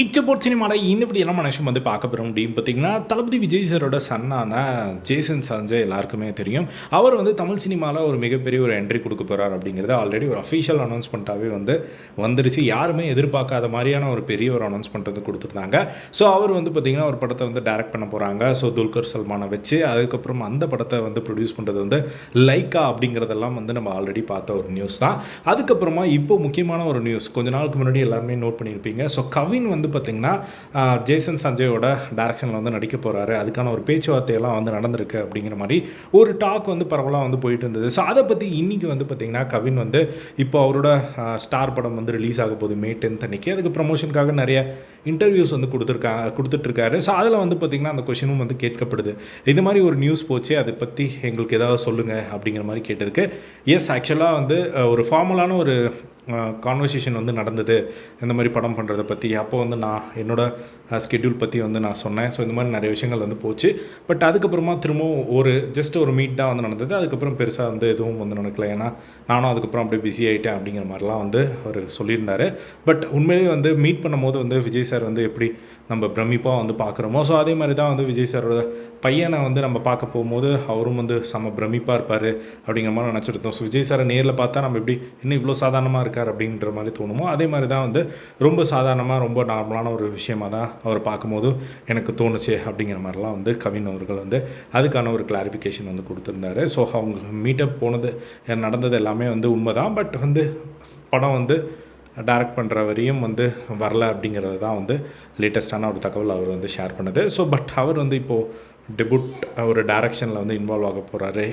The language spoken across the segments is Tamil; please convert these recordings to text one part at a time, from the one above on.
இச்சபோர்ட் சினிமாவில் இந்த எல்லாம் மனுஷன் வந்து பார்க்க போகிறோம் அப்படின்னு பார்த்தீங்கன்னா தளபதி விஜய் சாரோட சன்னான ஜேசன் சஞ்சய் எல்லாருக்குமே தெரியும். அவர் வந்து தமிழ் சினிமாவில் ஒரு மிகப்பெரிய ஒரு என்ட்ரி கொடுக்க போகிறார் அப்படிங்கிறது ஆல்ரெடி ஒரு அஃபிஷியல் அனௌன்ஸ்மெண்ட்டாகவே வந்து வந்துருச்சு. யாருமே எதிர்பார்க்காத மாதிரியான ஒரு பெரிய ஒரு அனௌன்ஸ்மெண்ட் வந்து கொடுத்துருந்தாங்க. ஸோ அவர் வந்து பார்த்திங்கன்னா ஒரு படத்தை வந்து டைரக்ட் பண்ண போகிறாங்க ஸோ துல்கர் சல்மானை வச்சு அதுக்கப்புறம் அந்த படத்தை வந்து ப்ரொடியூஸ் பண்ணுறது வந்து லைக்கா அப்படிங்கிறதெல்லாம் வந்து நம்ம ஆல்ரெடி பார்த்த ஒரு நியூஸ் தான். அதுக்கப்புறமா இப்போ முக்கியமான ஒரு நியூஸ் கொஞ்ச நாளுக்கு முன்னாடி எல்லாருமே நோட் பண்ணியிருப்பீங்க. ஸோ கவின் வந்து பார்த்திங்கன்னா ஜேசன் சஞ்சயோட டேரக்ஷனில் வந்து நடிக்க போகிறாரு அதுக்கான ஒரு பேச்சுவார்த்தையெல்லாம் வந்து நடந்திருக்கு அப்படிங்கிற மாதிரி ஒரு டாக் வந்து பரவலாக வந்து போயிட்டு இருந்தது. ஸோ அதை பற்றி இன்றைக்கி வந்து பார்த்திங்கன்னா கவின் வந்து இப்போ அவரோட ஸ்டார் படம் வந்து ரிலீஸ் ஆக போகுது. மே டென்த் அன்னைக்கு. அதுக்கு ப்ரமோஷனுக்காக நிறைய இன்டர்வியூஸ் வந்து கொடுத்துருக்காங்க கொடுத்துட்ருக்காரு ஸோ அதில் வந்து பார்த்திங்கன்னா அந்த கொஷினும் வந்து கேட்கப்படுது. இது மாதிரி ஒரு நியூஸ் போச்சு அதை பற்றி எங்களுக்கு ஏதாவது சொல்லுங்கள் அப்படிங்கிற மாதிரி கேட்டதுக்கு. எஸ் ஆக்சுவலாக வந்து ஒரு ஃபார்மலான ஒரு கான்வர்சேஷன் வந்து நடந்தது. இந்த மாதிரி படம் பண்ணுறதை பற்றி அப்போ வந்து நான் என்னோடய ஸ்கெட்யூல் பற்றி வந்து நான் சொன்னேன். ஸோ இந்த மாதிரி நிறைய விஷயங்கள் வந்து போச்சு. பட் அதுக்கப்புறமா திரும்பவும் ஒரு ஜஸ்ட் ஒரு மீட் தான் வந்து நடந்தது. அதுக்கப்புறம் பெருசாக வந்து எதுவும் வந்து நடக்கல. ஏன்னா நானும் அதுக்கப்புறம் அப்படியே பிஸி ஆகிட்டேன் அப்படிங்கிற மாதிரிலாம் வந்து அவர் சொல்லியிருந்தார். பட் உண்மையிலேயே வந்து மீட் பண்ணும்போது வந்து விஜய் சார் வந்து எப்படி நம்ம பிரமிப்பாக வந்து பார்க்குறோமோ. ஸோ அதே மாதிரி தான் வந்து விஜய் சாரோட பையனை வந்து நம்ம பார்க்க போகும்போது அவரும் வந்து செம்ம பிரமிப்பாக இருப்பார் அப்படிங்கிற மாதிரி நினச்சிருந்தோம் ஸோ விஜய் சாரை நேரில் பார்த்தா நம்ம எப்படி இன்னும் இவ்வளோ சாதாரணமாக இருக்கார் அப்படின்ற மாதிரி தோணுமோ அதே மாதிரி தான் வந்து ரொம்ப சாதாரணமாக ரொம்ப நார்மலான ஒரு விஷயமாக தான் அவர் பார்க்கும்போது எனக்கு தோணுச்சு அப்படிங்கிற மாதிரிலாம் வந்து கவின் அவர்கள் வந்து அதுக்கான ஒரு கிளாரிஃபிகேஷன் வந்து கொடுத்துருந்தாரு. ஸோ அவங்க மீட்டப் போனது நடந்தது எல்லாமே வந்து உண்மை தான் பட் வந்து படம் வந்து டைரக்ட் பண்ணுற வரையும் வந்து வரல அப்படிங்கிறது தான் வந்து லேட்டஸ்ட்டான ஒரு தகவல் அவர் வந்து ஷேர் பண்ணது. ஸோ பட் அவர் வந்து இப்போது டெபுட் ஒரு டைரக்ஷனில் வந்து இன்வால்வ் ஆக போகிறாரு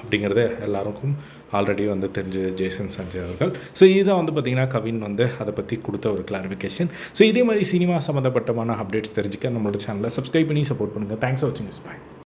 அப்படிங்கிறது எல்லாருக்கும் ஆல்ரெடி வந்து தெரிஞ்சு ஜேசன் சஞ்சய் அவர்கள். ஸோ இதுதான் வந்து பார்த்திங்கன்னா கவின் வந்து அதை பற்றி கொடுத்த ஒரு கிளாரிஃபிகேஷன் ஸோ இதே மாதிரி சினிமா சம்மந்தப்பட்டமான அப்டேட்ஸ் தெரிஞ்சுக்க நம்மளோட சேனலை சப்ஸ்கிரைப் பண்ணி சப்போர்ட் பண்ணுங்கள் தேங்க்ஸ் ஃபார் வாட்சிங் இஸ் பாய்